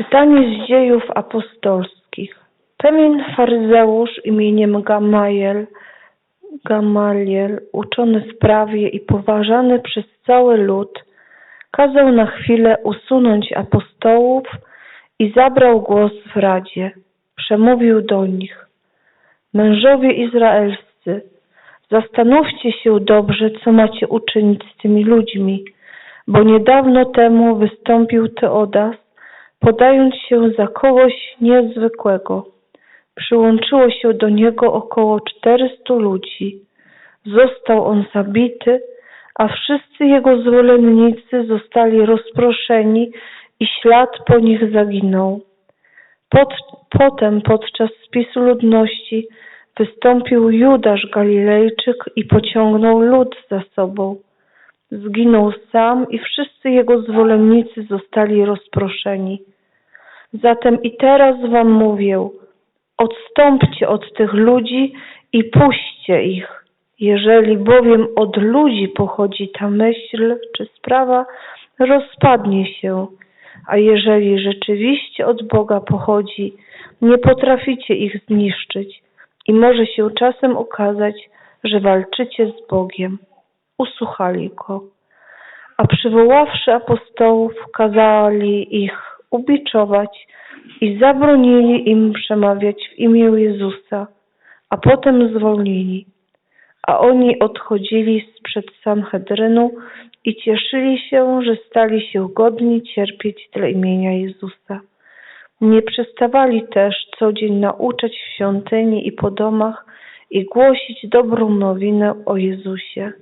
Czytanie z dziejów apostolskich. Pewien faryzeusz imieniem Gamaliel, Gamaliel, uczony w prawie i poważany przez cały lud, kazał na chwilę usunąć apostołów i zabrał głos w radzie. Przemówił do nich. Mężowie izraelscy, zastanówcie się dobrze, co macie uczynić z tymi ludźmi, bo niedawno temu wystąpił Teodas, podając się za kogoś niezwykłego. Przyłączyło się do niego około czterystu ludzi. Został on zabity, a wszyscy jego zwolennicy zostali rozproszeni i ślad po nich zaginął. Pod, potem podczas spisu ludności wystąpił Judasz Galilejczyk i pociągnął lud za sobą. Zginął sam i wszyscy jego zwolennicy zostali rozproszeni. Zatem i teraz wam mówię, odstąpcie od tych ludzi i puśćcie ich. Jeżeli bowiem od ludzi pochodzi ta myśl czy sprawa, rozpadnie się, a jeżeli rzeczywiście od Boga pochodzi, nie potraficie ich zniszczyć i może się czasem okazać, że walczycie z Bogiem. Usłuchali go. A przywoławszy apostołów, kazali ich ubiczować i zabronili im przemawiać w imię Jezusa, a potem zwolnili. A oni odchodzili sprzed Sanhedrynu i cieszyli się, że stali się godni cierpieć dla imienia Jezusa. Nie przestawali też co dzień nauczać w świątyni i po domach i głosić dobrą nowinę o Jezusie.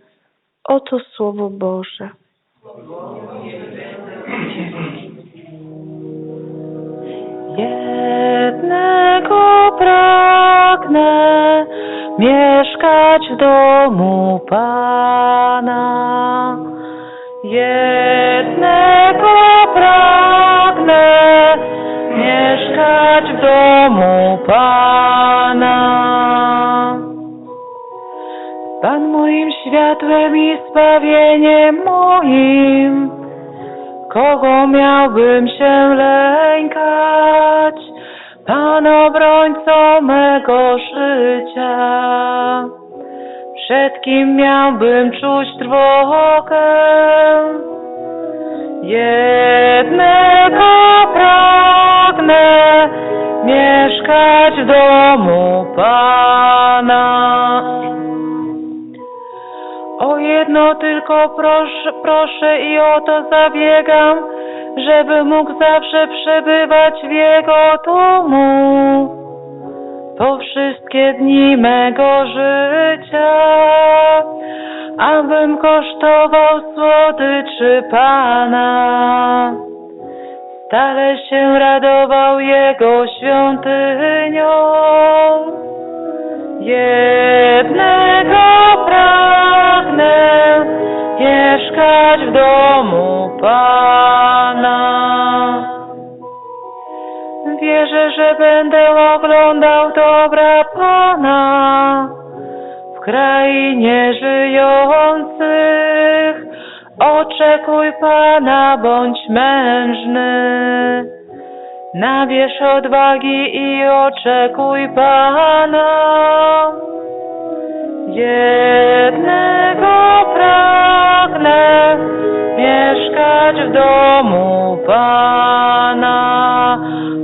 Oto Słowo Boże. Jednego pragnę mieszkać w domu Pana. Jednego pragnę mieszkać w domu Pana. Pan moim światłem i zbawieniem moim. Kogo miałbym się lękać? Pan obrońco mego życia. Przed kim miałbym czuć trwogę? Jednego pragnę mieszkać w domu Pana. Jedno tylko proszę, proszę i o to zabiegam, żeby mógł zawsze przebywać w Jego domu. Po wszystkie dni mego życia, abym kosztował słodyczy Pana. Stale się radował Jego świątynią. Jednego mieszkać w domu Pana. Wierzę, że będę oglądał dobra Pana w krainie żyjących. Oczekuj Pana, bądź mężny. Nabierz odwagi i oczekuj Pana. Jednego pragnę mieszkać w domu Pana.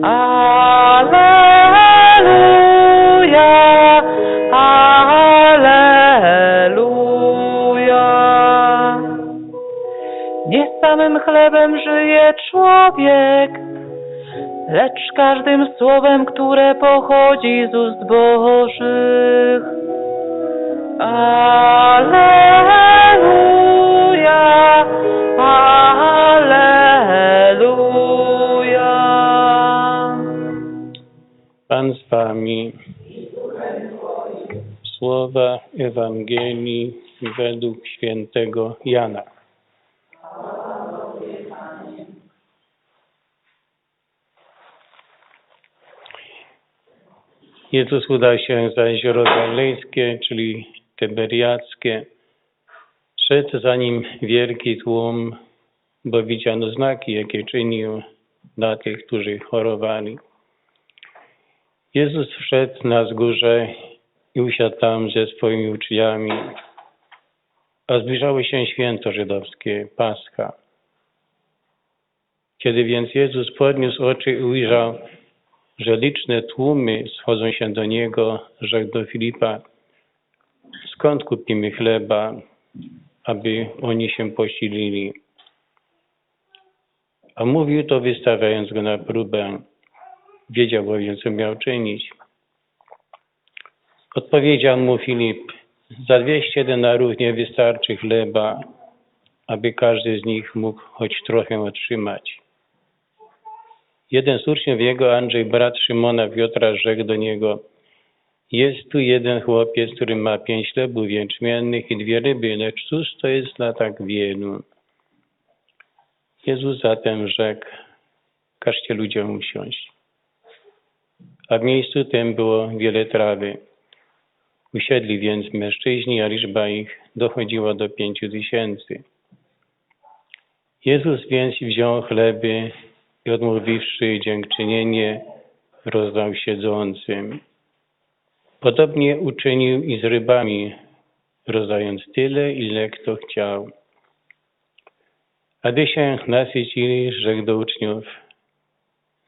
Alleluja, Alleluja. Nie samym chlebem żyje człowiek, lecz każdym słowem, które pochodzi z ust Bożych. Alleluja. Pan z. Słowa Ewangelii według świętego Jana. Jezus udał się za jezioro Galilejskie, czyli Tyberiackie. Szedł za nim wielki tłum, bo widziano znaki, jakie czynił. dla tych, którzy chorowali. Jezus wszedł na wzgórze i usiadł tam ze swoimi uczniami, a zbliżało się święto żydowskie, Pascha. Kiedy więc Jezus podniósł oczy i ujrzał, że liczne tłumy schodzą się do Niego, rzekł do Filipa, skąd kupimy chleba, aby oni się posilili? A mówił to wystawiając go na próbę. Wiedział bowiem, co miał czynić. Odpowiedział mu Filip, za dwieście denarów nie wystarczy chleba, aby każdy z nich mógł choć trochę otrzymać. Jeden z uczniów jego, Andrzej, brat Szymona Piotra, rzekł do niego, jest tu jeden chłopiec, który ma pięć chlebów jęczmiennych i dwie ryby, lecz cóż to jest dla tak wielu? Jezus zatem rzekł, każcie ludziom usiąść. A w miejscu tym było wiele trawy. Usiedli więc mężczyźni, a liczba ich dochodziła do pięciu tysięcy. Jezus więc wziął chleby i odmówiwszy dziękczynienie, rozdał siedzącym. Podobnie uczynił i z rybami, rozdając tyle, ile kto chciał. A gdy się nasycili, rzekł do uczniów,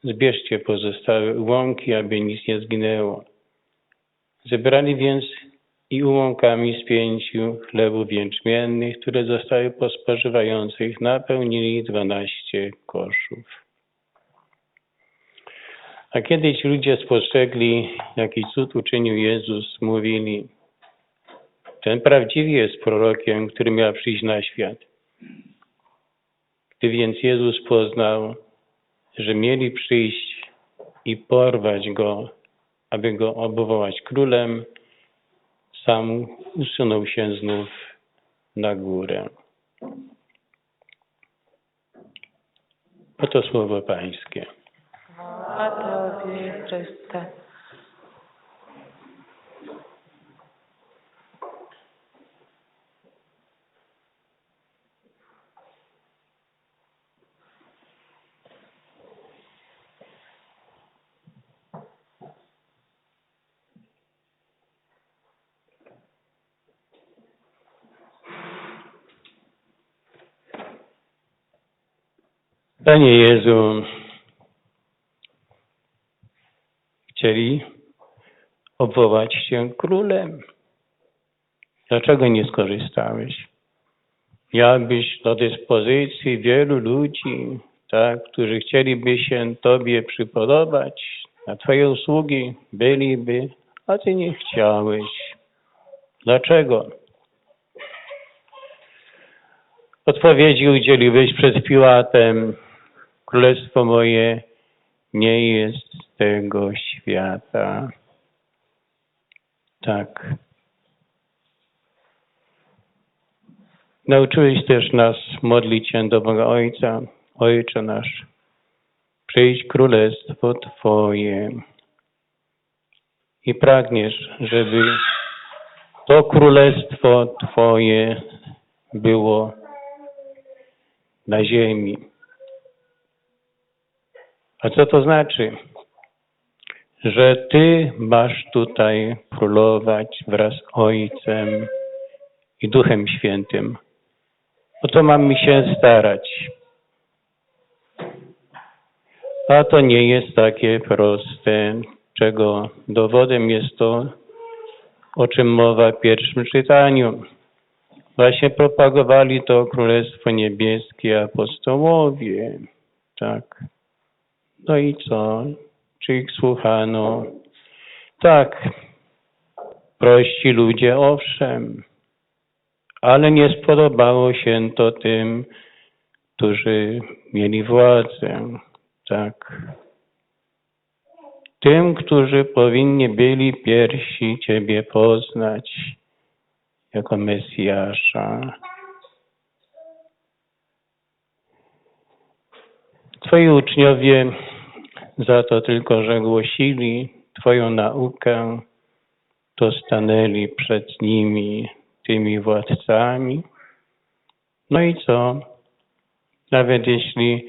zbierzcie pozostałe łąki, aby nic nie zginęło. Zebrali więc i ułąkami z pięciu chlebów jęczmiennych, które zostały po spożywających, napełnili dwanaście koszów. A kiedy ci ludzie spostrzegli, jaki cud uczynił Jezus, mówili, ten prawdziwie jest prorokiem, który miał przyjść na świat. Gdy więc Jezus poznał, że mieli przyjść i porwać go, aby go obwołać królem, sam usunął się znów na górę. Oto słowo Pańskie. Chryste. Panie Jezu, chcieli obwołać się królem. Dlaczego nie skorzystałeś? Miałbyś do dyspozycji wielu ludzi, tak, którzy chcieliby się Tobie przypodobać, na Twoje usługi byliby, a Ty nie chciałeś. Dlaczego? Odpowiedzi udzieliłeś przed Piłatem. Królestwo moje nie jest z tego świata. Tak. Nauczyłeś też nas modlić się do Boga Ojca. Ojcze nasz, przyjdź królestwo Twoje. I pragniesz, żeby to królestwo Twoje było na ziemi. A co to znaczy? Że Ty masz tutaj królować wraz z Ojcem i Duchem Świętym. O to mamy się starać. A to nie jest takie proste, czego dowodem jest to, o czym mowa w pierwszym czytaniu. Właśnie propagowali to Królestwo Niebieskie apostołowie. Tak. No i co? Czy ich słuchano? Tak. Prości ludzie, owszem. Ale nie spodobało się to tym, którzy mieli władzę. Tak. Tym, którzy powinni byli pierwsi Ciebie poznać jako Mesjasza. Twoi uczniowie za to tylko, że głosili Twoją naukę, to stanęli przed nimi, tymi władcami. No i co? Nawet jeśli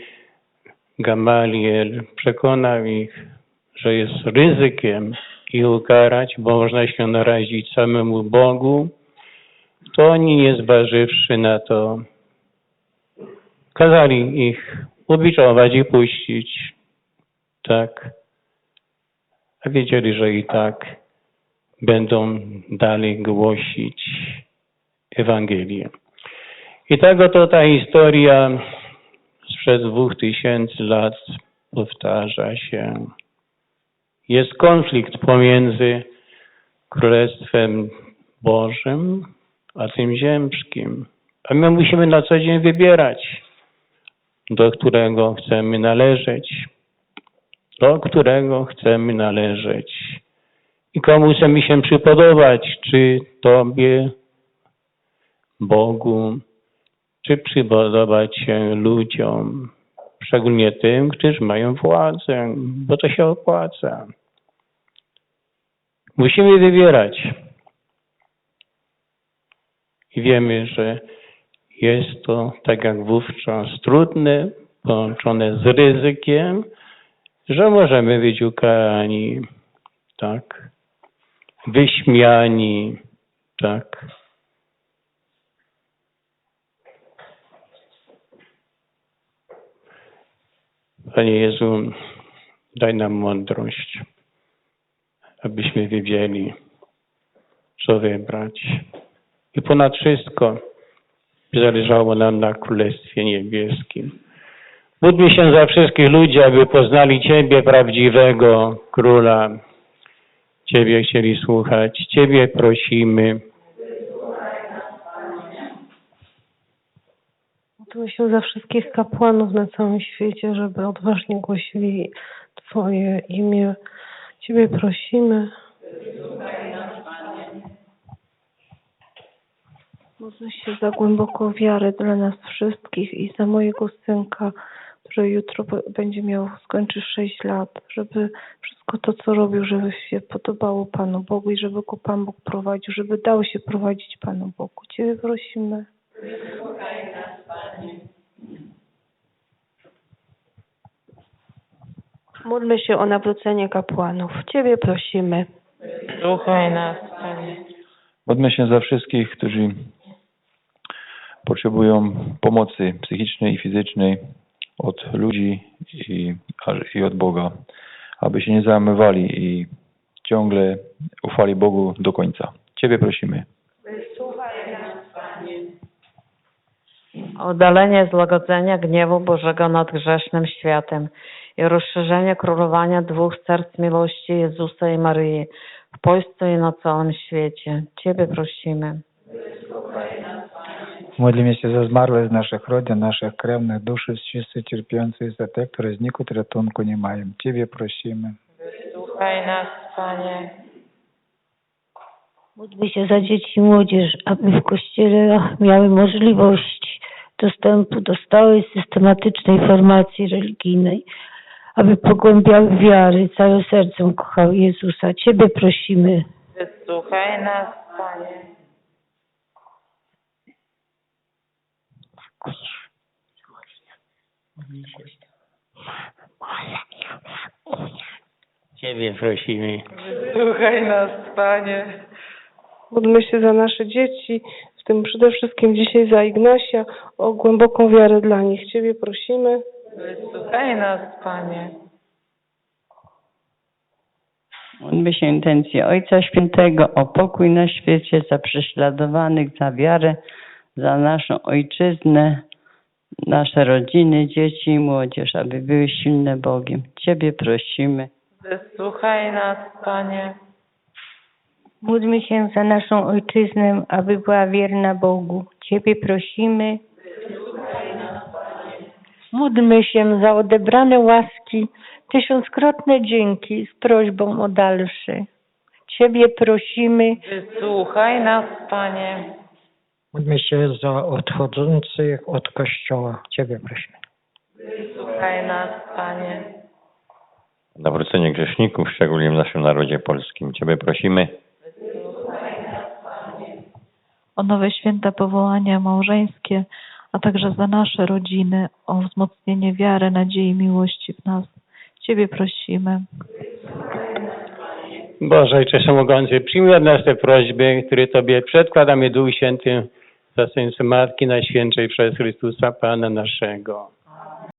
Gamaliel przekonał ich, że jest ryzykiem ich ukarać, bo można się narazić samemu Bogu, to oni nie zważywszy na to, kazali ich ubiczować i puścić. Tak. A wiedzieli, że i tak będą dalej głosić Ewangelię. I tak oto ta historia sprzed dwóch tysięcy lat powtarza się. Jest konflikt pomiędzy Królestwem Bożym a tym ziemskim. A my musimy na co dzień wybierać, do którego chcemy należeć, do którego chcemy należeć i komu chcemy się przypodobać, czy Tobie, Bogu, czy przypodobać się ludziom, szczególnie tym, którzy mają władzę, bo to się opłaca. Musimy wybierać. I wiemy, że jest to, tak jak wówczas, trudne, połączone z ryzykiem, że możemy być ukarani, tak, wyśmiani, tak. Panie Jezu, daj nam mądrość, abyśmy wiedzieli, co wybrać. I ponad wszystko zależało nam na Królestwie Niebieskim. Módlmy się za wszystkich ludzi, aby poznali Ciebie, prawdziwego Króla. Ciebie chcieli słuchać. Ciebie prosimy. Módlmy się za wszystkich kapłanów na całym świecie, żeby odważnie głosili Twoje imię. Ciebie prosimy. Módlę się za głęboką wiarę dla nas wszystkich i za mojego synka, który jutro będzie miał, skończy 6 lat, żeby wszystko to, co robił, żeby się podobało Panu Bogu i żeby go Pan Bóg prowadził, żeby dał się prowadzić Panu Bogu. Ciebie prosimy. Módlmy się o nawrócenie kapłanów. Ciebie prosimy. Słuchaj nas, Panie. Módlmy się za wszystkich, którzy potrzebują pomocy psychicznej i fizycznej od ludzi i, i od Boga, aby się nie załamywali i ciągle ufali Bogu do końca. Ciebie prosimy. O oddalenie złagodzenia gniewu Bożego nad grzesznym światem i rozszerzenie królowania dwóch serc miłości Jezusa i Maryi w Polsce i na całym świecie. Ciebie prosimy. Modlimy się za zmarłych z naszych rodzin, naszych krewnych, duszy wszyscy cierpiący i za te, które znikąd ratunku nie mają. Ciebie prosimy. Słuchaj nas, Panie. Módlmy się za dzieci i młodzież, aby w Kościele miały możliwość dostępu do stałej, systematycznej formacji religijnej, aby pogłębiały wiary, całym sercem kochały Jezusa. Ciebie prosimy. Wysłuchaj nas, Panie. Ciebie prosimy. Słuchaj nas, Panie. Módlmy się za nasze dzieci, w tym przede wszystkim dzisiaj za Ignasia, o głęboką wiarę dla nich. Ciebie prosimy. Wysłuchaj nas, Panie. Módlmy się intencję Ojca Świętego o pokój na świecie, za prześladowanych, za wiarę, za naszą ojczyznę, nasze rodziny, dzieci i młodzież, aby były silne Bogiem. Ciebie prosimy. Wysłuchaj nas, Panie. Módlmy się za naszą ojczyznę, aby była wierna Bogu. Ciebie prosimy. Módlmy się za odebrane łaski, tysiąckrotne dzięki z prośbą o dalsze. Ciebie prosimy. Wysłuchaj nas, Panie. Módlmy się za odchodzących od Kościoła. Ciebie prosimy. Słuchaj nas, Panie. nawrócenie grzeszników, szczególnie w naszym narodzie polskim. Ciebie prosimy. o nowe święta powołania małżeńskie, a także za nasze rodziny, o wzmocnienie wiary, nadziei i miłości w nas. Ciebie prosimy. Boże Ojcze Wszechmogący, przyjmij od nas te prośby, które Tobie przedkładamy Duchu Świętym za sensu Matki Najświętszej przez Chrystusa Pana naszego.